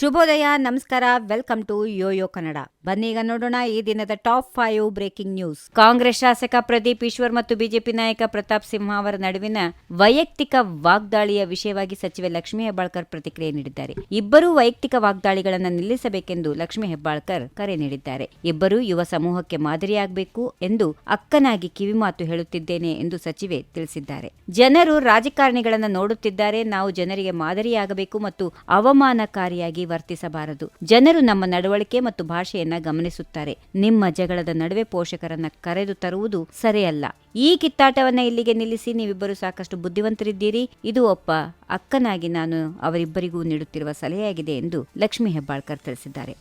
ಶುಭೋದಯ, ನಮಸ್ಕಾರ, welcome to Yoyo Kannada. ಬನ್ನೀಗ ನೋಡೋಣ ಈ ದಿನದ top five breaking news. Congress ಶಾಸಕ ಪ್ರದೀಪ್ ಈಶ್ವರ್ ಮತ್ತು ಬಿಜೆಪಿ ನಾಯಕ ಪ್ರತಾಪ್ ಸಿಂಹ ಅವರ ನಡುವಿನ ವೈಯಕ್ತಿಕ ವಾಗ್ದಾಳಿಯ ವಿಷಯವಾಗಿ ಸಚಿವೆ ಲಕ್ಷ್ಮೀ ಹೆಬ್ಬಾಳ್ಕರ್ ಪ್ರತಿಕ್ರಿಯೆ ನೀಡಿದ್ದಾರೆ. ಇಬ್ಬರೂ ವೈಯಕ್ತಿಕ ವಾಗ್ದಾಳಿಗಳನ್ನು ನಿಲ್ಲಿಸಬೇಕೆಂದು ಲಕ್ಷ್ಮೀ ಹೆಬ್ಬಾಳ್ಕರ್ ಕರೆ ನೀಡಿದ್ದಾರೆ. ಇಬ್ಬರು ಯುವ ಸಮೂಹಕ್ಕೆ ಮಾದರಿಯಾಗಬೇಕು ಎಂದು ಅಕ್ಕನಾಗಿ ಕಿವಿಮಾತು ಹೇಳುತ್ತಿದ್ದೇನೆ ಎಂದು ಸಚಿವೆ ತಿಳಿಸಿದ್ದಾರೆ. ಜನರು ರಾಜಕಾರಣಿಗಳನ್ನು ನೋಡುತ್ತಿದ್ದಾರೆ. ನಾವು ಜನರಿಗೆ ಮಾದರಿಯಾಗಬೇಕು ಮತ್ತು ಅವಮಾನಕಾರಿಯಾಗಿ ವರ್ತಿಸಬಾರದು. ಜನರು ನಮ್ಮ ನಡವಳಿಕೆ ಮತ್ತು ಭಾಷೆಯನ್ನ ಗಮನಿಸುತ್ತಾರೆ. ನಿಮ್ಮ ಜಗಳದ ನಡುವೆ ಪೋಷಕರನ್ನ ಕರೆದು ತರುವುದು ಸರಿಯಲ್ಲ. ಈ ಕಿತ್ತಾಟವನ್ನ ಇಲ್ಲಿಗೆ ನಿಲ್ಲಿಸಿ ನೀವಿಬ್ಬರು ಸಾಕಷ್ಟು ಬುದ್ಧಿವಂತರಿದ್ದೀರಿ. ಇದು ಒಬ್ಬ ಅಕ್ಕನಾಗಿ ನಾನು ಅವರಿಬ್ಬರಿಗೂ ನೀಡುತ್ತಿರುವ ಸಲಹೆಯಾಗಿದೆ ಎಂದು ಲಕ್ಷ್ಮಿ ಹೆಬ್ಬಾಳ್ಕರ್ ತಿಳಿಸಿದ್ದಾರೆ.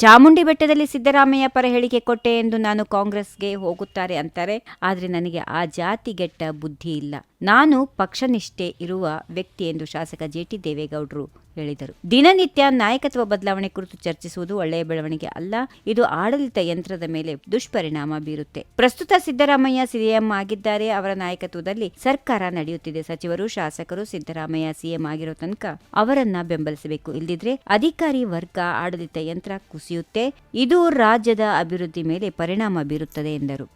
ಚಾಮುಂಡಿ ಬೆಟ್ಟದಲ್ಲಿ ಸಿದ್ದರಾಮಯ್ಯ ಪರ ಹೇಳಿಕೆ ಕೊಟ್ಟೆ ಎಂದು ನಾನು ಕಾಂಗ್ರೆಸ್ಗೆ ಹೋಗುತ್ತಾರೆ ಅಂತಾರೆ. ಆದರೆ ನನಗೆ ಆ ಜಾತಿಗೆಟ್ಟ ಬುದ್ಧಿ ಇಲ್ಲ. ನಾನು ಪಕ್ಷನಿಷ್ಠೆ ಇರುವ ವ್ಯಕ್ತಿ ಎಂದು ಶಾಸಕ ಜೆಟಿ ದೇವೇಗೌಡರು ಹೇಳಿದರು. ದಿನನಿತ್ಯ ನಾಯಕತ್ವ ಬದಲಾವಣೆ ಕುರಿತು ಚರ್ಚಿಸುವುದು ಒಳ್ಳೆಯ ಬೆಳವಣಿಗೆ ಅಲ್ಲ, ಇದು ಆಡಳಿತ ಯಂತ್ರದ ಮೇಲೆ ದುಷ್ಪರಿಣಾಮ ಬೀರುತ್ತೆ. ಪ್ರಸ್ತುತ ಸಿದ್ದರಾಮಯ್ಯ ಸಿಎಂ ಆಗಿದ್ದಾರೆ, ಅವರ ನಾಯಕತ್ವದಲ್ಲಿ ಸರ್ಕಾರ ನಡೆಯುತ್ತಿದೆ. ಸಚಿವರು, ಶಾಸಕರು, ಸಿದ್ದರಾಮಯ್ಯ ಸಿಎಂ ಆಗಿರೋ ತನಕ ಅವರನ್ನ ಬೆಂಬಲಿಸಬೇಕು. ಇಲ್ಲದಿದ್ರೆ ಅಧಿಕಾರಿ ವರ್ಗ, ಆಡಳಿತ ಯಂತ್ರ ಕುಸಿಯುತ್ತೆ. ಇದು ರಾಜ್ಯದ ಅಭಿವೃದ್ಧಿ ಮೇಲೆ ಪರಿಣಾಮ ಬೀರುತ್ತದೆ ಎಂದರು.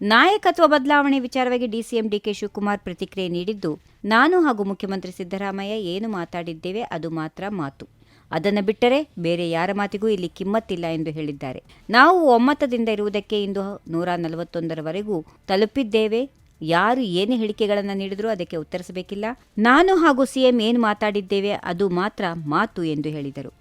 ನಾಯಕತ್ವ ಬದಲಾವಣೆ ವಿಚಾರವಾಗಿ ಡಿಸಿಎಂ ಡಿಕೆ ಶಿವಕುಮಾರ್ ಪ್ರತಿಕ್ರಿಯೆ ನೀಡಿದ್ದು, ನಾನು ಹಾಗೂ ಮುಖ್ಯಮಂತ್ರಿ ಸಿದ್ದರಾಮಯ್ಯ ಏನು ಮಾತಾಡಿದ್ದೇವೆ ಅದು ಮಾತ್ರ ಮಾತು. ಅದನ್ನು ಬಿಟ್ಟರೆ ಬೇರೆ ಯಾರ ಮಾತಿಗೂ ಇಲ್ಲಿ ಕಿಮ್ಮತ್ತಿಲ್ಲ ಎಂದು ಹೇಳಿದ್ದಾರೆ. ನಾವು ಒಮ್ಮತದಿಂದ ಇರುವುದಕ್ಕೆ ಇಂದು ನೂರ ನಲವತ್ತೊಂದರವರೆಗೂ ತಲುಪಿದ್ದೇವೆ. ಯಾರು ಏನು ಹೇಳಿಕೆಗಳನ್ನು ನೀಡಿದರೂ ಅದಕ್ಕೆ ಉತ್ತರಿಸಬೇಕಿಲ್ಲ. ನಾನು ಹಾಗೂ ಸಿಎಂ ಏನು ಮಾತಾಡಿದ್ದೇವೆ ಅದು ಮಾತ್ರ ಮಾತು ಎಂದು ಹೇಳಿದರು.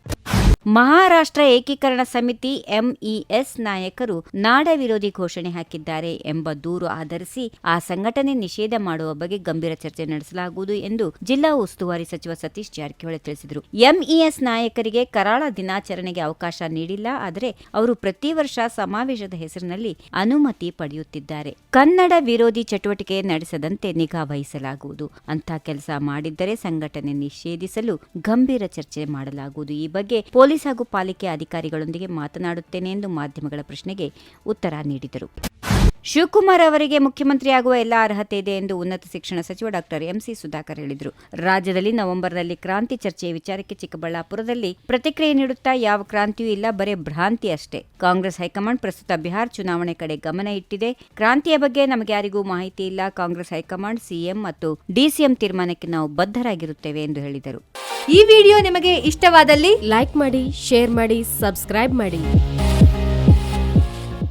ಮಹಾರಾಷ್ಟ್ರ ಏಕೀಕರಣ ಸಮಿತಿ ಎಂಇಎಸ್ ನಾಯಕರು ನಾಡ ವಿರೋಧಿ ಘೋಷಣೆ ಹಾಕಿದ್ದಾರೆ ಎಂಬ ದೂರು ಆಧರಿಸಿ ಆ ಸಂಘಟನೆ ನಿಷೇಧ ಮಾಡುವ ಬಗ್ಗೆ ಗಂಭೀರ ಚರ್ಚೆ ನಡೆಸಲಾಗುವುದು ಎಂದು ಜಿಲ್ಲಾ ಉಸ್ತುವಾರಿ ಸಚಿವ ಸತೀಶ್ ಜಾರಕಿಹೊಳಿ ತಿಳಿಸಿದರು. ಎಂಇಎಸ್ ನಾಯಕರಿಗೆ ಕರಾಳ ದಿನಾಚರಣೆಗೆ ಅವಕಾಶ ನೀಡಿಲ್ಲ, ಆದರೆ ಅವರು ಪ್ರತಿ ವರ್ಷ ಸಮಾವೇಶದ ಹೆಸರಿನಲ್ಲಿ ಅನುಮತಿ ಪಡೆಯುತ್ತಿದ್ದಾರೆ. ಕನ್ನಡ ವಿರೋಧಿ ಚಟುವಟಿಕೆ ನಡೆಸದಂತೆ ನಿಗಾ ವಹಿಸಲಾಗುವುದು. ಅಂತ ಕೆಲಸ ಮಾಡಿದ್ದರೆ ಸಂಘಟನೆ ನಿಷೇಧಿಸಲು ಗಂಭೀರ ಚರ್ಚೆ ಮಾಡಲಾಗುವುದು. ಈ ಬಗ್ಗೆ ಪೊಲೀಸ್ ಹಾಗೂ ಪಾಲಿಕೆ ಅಧಿಕಾರಿಗಳೊಂದಿಗೆ ಮಾತನಾಡುತ್ತೇನೆ ಎಂದು ಮಾಧ್ಯಮಗಳ ಪ್ರಶ್ನೆಗೆ ಉತ್ತರ ನೀಡಿದರು. ಶಿವಕುಮಾರ್ ಅವರಿಗೆ ಮುಖ್ಯಮಂತ್ರಿಯಾಗುವ ಎಲ್ಲ ಅರ್ಹತೆ ಇದೆ ಎಂದು ಉನ್ನತ ಶಿಕ್ಷಣ ಸಚಿವ ಡಾಕ್ಟರ್ ಎಂಸಿ ಸುಧಾಕರ್ ಹೇಳಿದರು. ರಾಜ್ಯದಲ್ಲಿ ನವೆಂಬರ್ನಲ್ಲಿ ಕ್ರಾಂತಿ ಚರ್ಚೆಯ ವಿಚಾರಕ್ಕೆ ಚಿಕ್ಕಬಳ್ಳಾಪುರದಲ್ಲಿ ಪ್ರತಿಕ್ರಿಯೆ ನೀಡುತ್ತಾ ಯಾವ ಕ್ರಾಂತಿಯೂ ಇಲ್ಲ, ಬರೇ ಭ್ರಾಂತಿ ಅಷ್ಟೇ. ಕಾಂಗ್ರೆಸ್ ಹೈಕಮಾಂಡ್ ಪ್ರಸ್ತುತ ಬಿಹಾರ್ ಚುನಾವಣೆ ಕಡೆ ಗಮನ ಇಟ್ಟಿದೆ. ಕ್ರಾಂತಿಯ ಬಗ್ಗೆ ನಮಗೆ ಯಾರಿಗೂ ಮಾಹಿತಿ ಇಲ್ಲ. ಕಾಂಗ್ರೆಸ್ ಹೈಕಮಾಂಡ್, ಸಿಎಂ ಮತ್ತು ಡಿಸಿಎಂ ತೀರ್ಮಾನಕ್ಕೆ ನಾವು ಬದ್ಧರಾಗಿರುತ್ತೇವೆ ಎಂದು ಹೇಳಿದರು. ಈ ವಿಡಿಯೋ ನಿಮಗೆ ಇಷ್ಟವಾದಲ್ಲಿ ಲೈಕ್ ಮಾಡಿ, ಶೇರ್ ಮಾಡಿ, ಸಬ್ಸ್ಕ್ರೈಬ್ ಮಾಡಿ.